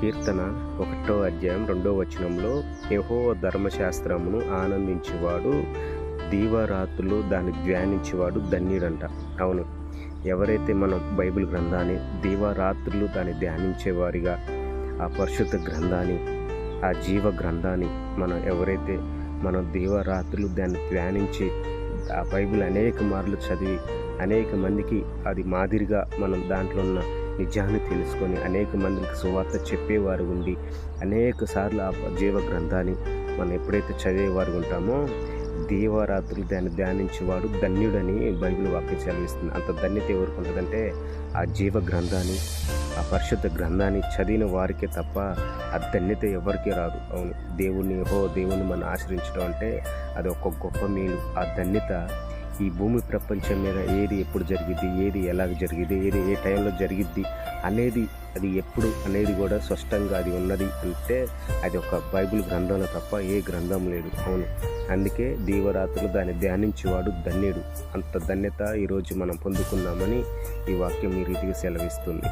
కీర్తన ఒకటో అధ్యాయం రెండో వచనంలో యహో ధర్మశాస్త్రమును ఆనందించేవాడు దీవారాత్రులు దాన్ని ధ్యానించేవాడు ధన్యుడంట. అవును ఎవరైతే మనం బైబిల్ గ్రంథాన్ని దీవారాత్రులు దాన్ని ధ్యానించేవారిగా ఆ పరిశుద్ధ గ్రంథాన్ని ఆ జీవ గ్రంథాన్ని మనం ఎవరైతే మనం దీవారాత్రులు దాన్ని ధ్యానించి ఆ బైబిల్ అనేక మార్లు చదివి అనేక మందికి అది మాదిరిగా మనం దాంట్లో ఉన్న నిజాన్ని తెలుసుకొని అనేక మందికి సువార్త చెప్పేవారు ఉండి అనేక సార్లు ఆ జీవ గ్రంథాన్ని మనం ఎప్పుడైతే చదివేవారు ఉంటామో దీవారాత్రులు దాన్ని ధ్యానించేవాడు ధన్యుడని బైబిల్ వాక్యం చదివిస్తుంది అంత ధన్యత ఎవరికి ఉంటుందంటే ఆ జీవ గ్రంథాన్ని ఆ పరిశుద్ధ గ్రంథాన్ని చదివిన వారికే తప్ప ఆ ధన్యత ఎవరికీ రాదు. అవును దేవుణ్ణి హో దేవుణ్ణి మనం ఆశ్రయించడం అంటే అది ఒక గొప్ప మేలు. ఆ ధన్యత ఈ భూమి ప్రపంచం మీద ఏది ఎప్పుడు జరిగిద్ది ఏది ఎలాగ జరిగిద్ది ఏది ఏ టైంలో జరిగిద్ది అనేది అది ఎప్పుడు అనేది కూడా స్పష్టంగా అది ఉన్నది అంటే అది ఒక బైబిల్ గ్రంథంలో తప్ప ఏ గ్రంథం లేదు. అవును. అందుకే దీవరాత్రులు దాన్ని ధ్యానించేవాడు ధన్యుడు. అంత ధన్యత ఈరోజు మనం పొందుకున్నామని ఈ వాక్యం ఈ రీతిగా సెలవిస్తుంది.